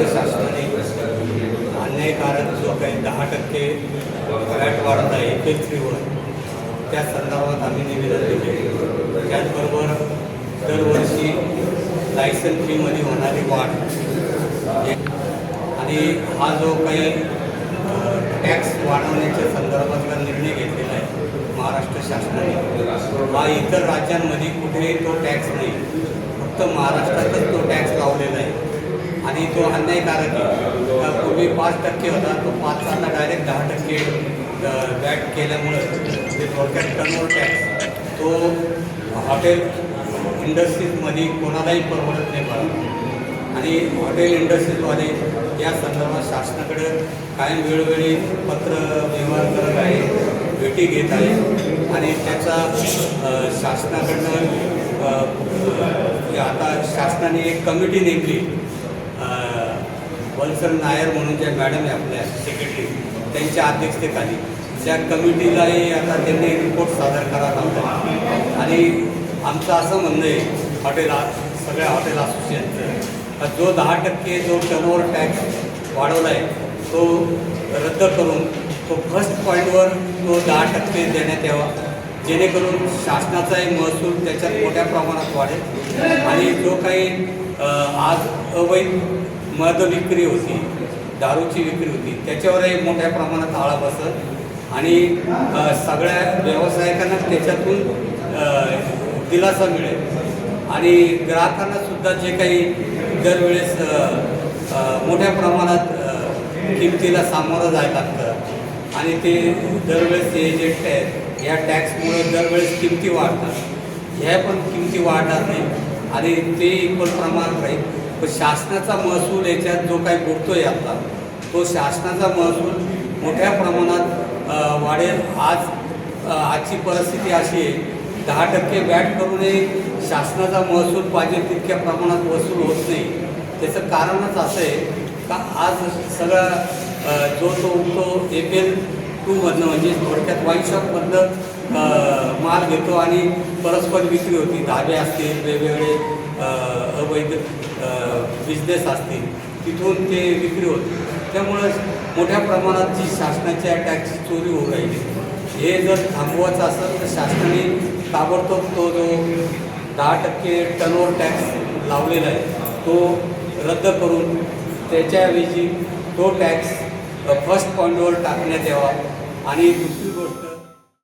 महाराष्ट्र शासनाने अन्यायकारक जो काही दहा टक्के व्हॅट वाढत आहे एल थ्रीवर त्या संदर्भात आम्ही निवेदन दिले त्याचबरोबर दरवर्षी लायसन फीमध्ये होणारी वाढ. आणि हा जो काही टॅक्स वाढवण्याच्या संदर्भातला निर्णय घेतलेला आहे महाराष्ट्र शासनाने हा इतर राज्यांमध्ये कुठेही तो टॅक्स नाही. फक्त महाराष्ट्रातच तो टॅक्स लावलेला आहे. आणि तो अन्यायकारक आहे. पूर्वी पाच टक्के होता तो पाच आता डायरेक्ट दहा टक्के बॅट केल्यामुळं ते थोडक्यात टर्नओव्हर टॅक्स तो हॉटेल इंडस्ट्रीजमध्ये कोणालाही परवडत नाही बघा आणि हॉटेल इंडस्ट्रीजवाले या संदर्भात शासनाकडे कायम वेळोवेळी पत्र व्यवहार करत आहे भेटी घेत आहे. आणि त्याचा शासनाकडनं आता शासनाने एक कमिटी नेमली. अ, नायर म्हणून ज्या मॅडम आहे आपल्या सेक्रेटरी त्यांच्या अध्यक्षतेखाली. त्या कमिटीलाही आता त्यांनी रिपोर्ट सादर करावा लावला आणि आमचं असं म्हणणं आहे हॉटेल सगळ्या हॉटेल असोसिएशनचं जो दहा टक्के जो टर्नओव्हर टॅक्स वाढवला आहे तो रद्द करून तो फर्स्ट पॉईंटवर तो दहा टक्के देण्यात यावा. जेणेकरून शासनाचाही महसूल त्याच्यात मोठ्या प्रमाणात वाढेल. आणि जो काही आज अवैध मद विक्री होती दारूची विक्री होती त्याच्यावरही मोठ्या प्रमाणात आळा बसत आणि सगळ्या व्यावसायिकांना त्याच्यातून दिलासा मिळेल. आणि ग्राहकांना सुद्धा जे काही दरवेळेस मोठ्या प्रमाणात किमतीला सामोरं जायला लागतं. आणि ते दरवेळेस एजंट आहेत या टॅक्समुळे दरवेळेस किमती वाढतात. ह्या पण किमती वाढणार नाही. आणि ते इक्वल प्रमाणात राहील. पण शासनाचा महसूल याच्यात जो काही आहे आता तो शासनाचा महसूल मोठ्या प्रमाणात वाढेल. आज आजची परिस्थिती अशी आहे दहा टक्के वॅट करूनही शासनाचा महसूल पाहिजे तितक्या प्रमाणात वसूल होत नाही. त्याचं कारणच असं आहे का आज सगळा जो तो तो ए पी एल टूमधनं म्हणजे थोडक्यात वाईन शॉपमधनं माल घेतो आणि परस्पर विक्री होती. धाबे असतील वेगवेगळे अवैध बिझनेस असतील तिथून ते विक्री होते. त्यामुळं मोठ्या प्रमाणात जी शासनाच्या टॅक्सची चोरी होऊ राहिली हे जर थांबवायचं असेल तर शासनाने ताबडतोब तो जो दहा टक्के टनवर टॅक्स लावलेला आहे तो रद्द करून त्याच्याऐवजी तो टॅक्स फर्स्ट पॉईंटवर टाकण्यात यावा. आणि दुसरी गोष्ट